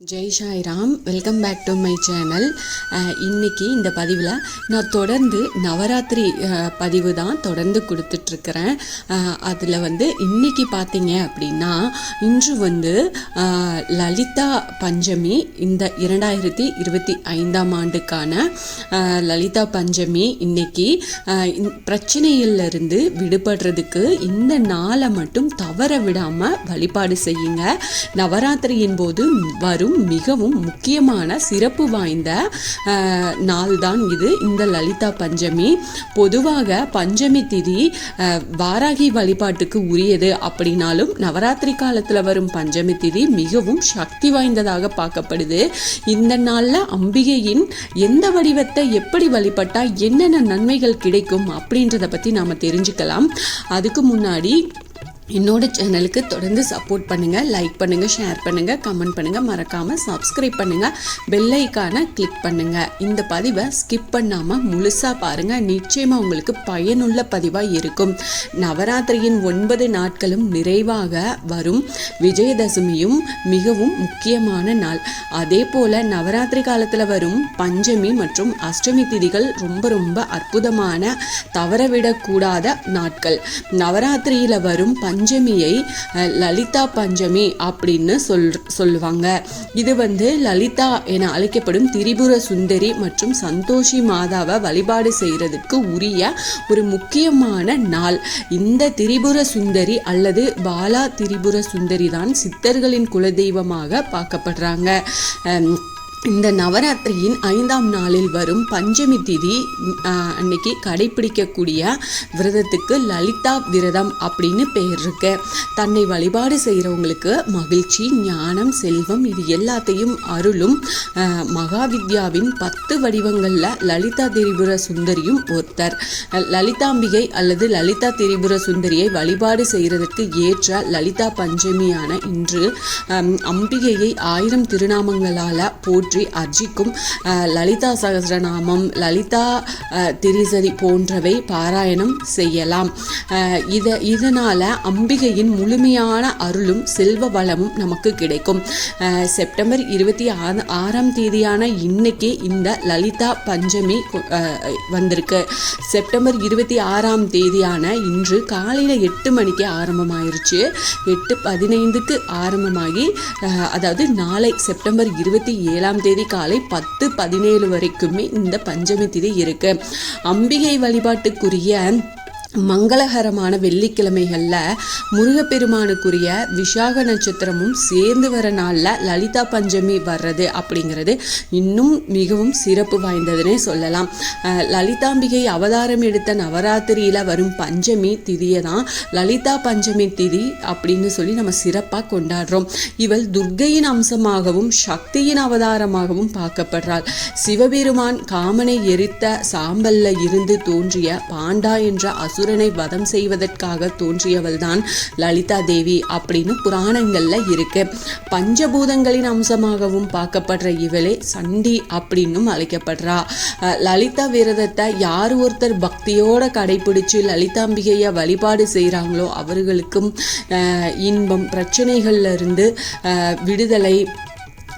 Jai Sairam welcome back to my channel இன்னைக்கு இந்த பதிவில் நான் தொடர்ந்து நவராத்திரி uh, பதிவு தான் தொடர்ந்து கொடுத்துட்ருக்கிறேன். Uh, அதில் வந்து இன்னைக்கு பார்த்தீங்க அப்படின்னா இன்று வந்து uh, லலிதா பஞ்சமி இந்த இரண்டாயிரத்தி இருபத்தி ஐந்தாம் ஆண்டுக்கான லலிதா பஞ்சமி இன்றைக்கி பிரச்சனையிலிருந்து விடுபடுறதுக்கு இந்த நாளை மட்டும் தவற விடாமல் வழிபாடு செய்யுங்க. நவராத்திரியின் போது வரும் மிகவும் முக்கியமான சிறப்பு வாய்ந்த நாள் தான் இது. இந்த லலிதா பஞ்சமி. பொதுவாக பஞ்சமி திதி வாராகி வழிபாட்டுக்கு உரியது அப்படின்னாலும் நவராத்திரி காலத்தில் வரும் பஞ்சமி திதி மிகவும் சக்தி வாய்ந்ததாக பார்க்கப்படுது. இந்த நாளில் அம்பிகையின் எந்த வடிவத்தை எப்படி வழிபட்டால் என்னென்ன நன்மைகள் கிடைக்கும் அப்படின்றத பற்றி நாம் தெரிஞ்சுக்கலாம். அதுக்கு முன்னாடி என்னோட சேனலுக்கு தொடர்ந்து சப்போர்ட் பண்ணுங்கள் லைக் பண்ணுங்கள் ஷேர் பண்ணுங்கள் கமெண்ட் பண்ணுங்கள் மறக்காமல் சப்ஸ்கிரைப் பண்ணுங்கள் பெல்லைக்கான கிளிக் பண்ணுங்கள் இந்த பதிவை ஸ்கிப் பண்ணாமல் முழுசாக பாருங்கள் நிச்சயமாக உங்களுக்கு பயனுள்ள பதிவாக இருக்கும். நவராத்திரியின் ஒன்பது நாட்களும் நிறைவாக வரும். விஜயதசமியும் மிகவும் முக்கியமான நாள். அதே போல் நவராத்திரி காலத்தில் வரும் பஞ்சமி மற்றும் அஷ்டமி திதிகள் ரொம்ப ரொம்ப அற்புதமான தவறவிடக்கூடாத நாட்கள். நவராத்திரியில் வரும் பஞ்ச பஞ்சமியை லலிதா பஞ்சமி அப்படின்னு சொல் சொல்லுவாங்க. இது வந்து லலிதா என அழைக்கப்படும் திரிபுர சுந்தரி மற்றும் சந்தோஷி மாதாவை வழிபாடு செய்கிறதுக்கு உரிய ஒரு முக்கியமான நாள். இந்த திரிபுர சுந்தரி அல்லது பாலா திரிபுர சுந்தரி தான் சித்தர்களின் குலதெய்வமாக பார்க்கப்படுறாங்க. இந்த நவராத்திரியின் ஐந்தாம் நாளில் வரும் பஞ்சமி திதி அன்னைக்கு கடைபிடிக்கக்கூடிய விரதத்துக்கு லலிதா விரதம் அப்படின்னு பெயர் இருக்கு. தன்னை வழிபாடு செய்கிறவங்களுக்கு மகிழ்ச்சி ஞானம் செல்வம் இது எல்லாத்தையும் அருளும் மகாவித்யாவின் பத்து வடிவங்களில் லலிதா திரிபுர சுந்தரியும் ஒருத்தர். லலிதாம்பிகை அல்லது லலிதா திரிபுர சுந்தரியை வழிபாடு செய்கிறதற்கு ஏற்ற லலிதா பஞ்சமியான இன்று அம்பிகையை ஆயிரம் திருநாமங்களால் போற்றி பற்றி அர்ஜிக்கும் லலிதா சகசிரநாமம் லலிதா திரிசரி போன்றவை பாராயணம் செய்யலாம். இதை இதனால் அம்பிகையின் முழுமையான அருளும் செல்வ வளமும் நமக்கு கிடைக்கும். செப்டம்பர் இருபத்தி ஆறு ஆறாம் தேதியான இன்னைக்கு இந்த லலிதா பஞ்சமி வந்திருக்கு. செப்டம்பர் இருபத்தி ஆறாம் தேதியான இன்று காலையில் எட்டு மணிக்கு ஆரம்பமாயிருச்சு. எட்டு பதினைந்துக்கு ஆரம்பமாகி அதாவது நாளை செப்டம்பர் இருபத்தி ஏழாம் தேதி காலை பத்து பதினேழு வரைக்குமே இந்த பஞ்சமி திதி இருக்கு. அம்பிகை வழிபாட்டுக்குரிய மங்களகரமான வெள்ளிக்கிழமைகளில் முருகப்பெருமானுக்குரிய விஷாக நட்சத்திரமும் சேர்ந்து வர நாளில் லலிதா பஞ்சமி வர்றது அப்படிங்கிறது இன்னும் மிகவும் சிறப்பு வாய்ந்ததுன்னே சொல்லலாம். லலிதாம்பிகை அவதாரம் எடுத்த நவராத்திரியில் வரும் பஞ்சமி திதியை தான் லலிதா பஞ்சமி திதி அப்படின்னு சொல்லி நம்ம சிறப்பாக கொண்டாடுறோம். இவள் துர்க்கையின் அம்சமாகவும் சக்தியின் அவதாரமாகவும் பார்க்கப்படுறாள். சிவபெருமான் காமனை எரித்த சாம்பல்ல இருந்து தோன்றிய பாண்டா என்ற அசுரனை வதம் செய்வதற்காக தோன்றியவள் தான் லலிதா தேவி அப்படின்னு புராணங்கள்ல இருக்கு. பஞ்சபூதங்களின் அம்சமாகவும் பார்க்கப்படுற இவளே சண்டி அப்படின்னும் அழைக்கப்படுறா. லலிதா விரதத்தை யார் ஒருத்தர் பக்தியோட கடைபிடிச்சு லலிதாம்பிகையை வழிபாடு செய்கிறாங்களோ அவர்களுக்கும் அஹ் இன்பம் பிரச்சனைகள்ல இருந்து அஹ் விடுதலை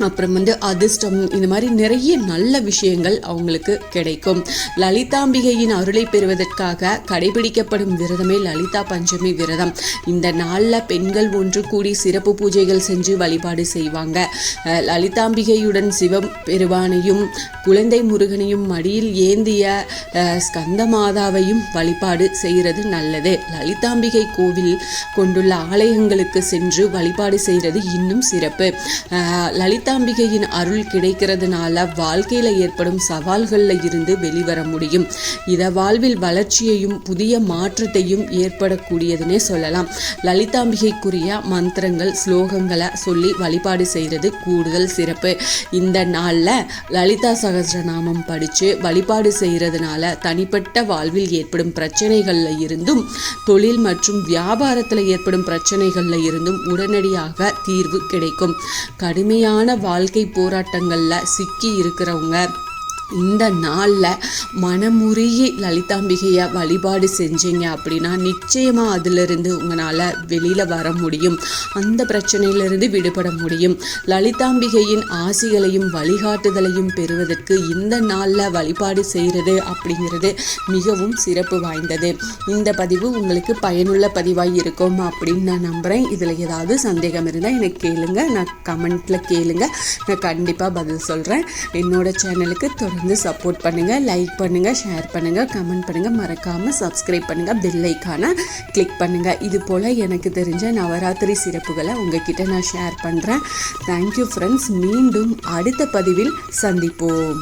அப்புறம் வந்து அதிர்ஷ்டம் இந்த மாதிரி நிறைய நல்ல விஷயங்கள் அவங்களுக்கு கிடைக்கும். லலிதாம்பிகையின் அருளை பெறுவதற்காக கடைபிடிக்கப்படும் விரதமே லலிதா பஞ்சமி விரதம். இந்த நாளில் பெண்கள் ஒன்று கூடி சிறப்பு பூஜைகள் செஞ்சு வழிபாடு செய்வாங்க. லலிதாம்பிகையுடன் சிவம் பெருவானையும் குழந்தை முருகனையும் மடியில் ஏந்திய ஸ்கந்த மாதாவையும் வழிபாடு செய்கிறது நல்லது. லலிதாம்பிகை கோவில் கொண்டுள்ள ஆலயங்களுக்கு சென்று வழிபாடு செய்கிறது இன்னும் சிறப்பு. லலிதா லலிதாம்பிகையின் அருள் கிடைக்கிறதுனால வாழ்க்கையில் ஏற்படும் சவால்களில் இருந்து வெளிவர முடியும். இத வாழ்வில் வளர்ச்சியையும் புதிய மாற்றத்தையும் ஏற்படக்கூடியதுன்னே சொல்லலாம். லலிதாம்பிகைக்குரிய மந்திரங்கள் ஸ்லோகங்களை சொல்லி வழிபாடு செய்கிறது கூடுதல் சிறப்பு. இந்த நாளில் லலிதா சகசிரநாமம் படித்து வழிபாடு செய்கிறதுனால தனிப்பட்ட வாழ்வில் ஏற்படும் பிரச்சனைகளில் இருந்தும் தொழில் மற்றும் வியாபாரத்தில் ஏற்படும் பிரச்சனைகளில் இருந்தும் உடனடியாக தீர்வு கிடைக்கும். கடுமையான வாழ்க்கை போராட்டங்களில் சிக்கி இருக்கிறவங்க. இந்த நாளில் மனமுருகி லலிதாம்பிகையை வழிபாடு செஞ்சீங்க அப்படின்னா நிச்சயமாக அதிலிருந்து உங்களால் வெளியில் வர முடியும். அந்த பிரச்சனையிலிருந்து விடுபட முடியும். லலிதாம்பிகையின் ஆசிகளையும் வழிகாட்டுதலையும் பெறுவதற்கு இந்த நாளில் வழிபாடு செய்கிறது அப்படிங்கிறது மிகவும் சிறப்பு வாய்ந்தது. இந்த பதிவு உங்களுக்கு பயனுள்ள பதிவாக இருக்கும் அப்படின்னு நான் நம்புகிறேன் இதில் ஏதாவது சந்தேகம் இருந்தால் எனக்கு கேளுங்க. நான் கமெண்ட்டில் கேளுங்க. நான் கண்டிப்பாக பதில் சொல்கிறேன் என்னோட சேனலுக்கு தொடர்ந்து சப்போர்ட் பண்ணுங்கள் லைக் பண்ணுங்கள் ஷேர் பண்ணுங்கள் கமெண்ட் பண்ணுங்கள் மறக்காமல் சப்ஸ்கிரைப் பண்ணுங்கள் பெல் ஐக்கானை கிளிக் பண்ணுங்கள் இது போல் எனக்கு தெரிஞ்ச நவராத்திரி சிறப்புகளை உங்ககிட்ட நான் ஷேர் பண்ணுறேன் தேங்க்யூ ஃப்ரெண்ட்ஸ் மீண்டும் அடுத்த பதிவில் சந்திப்போம்.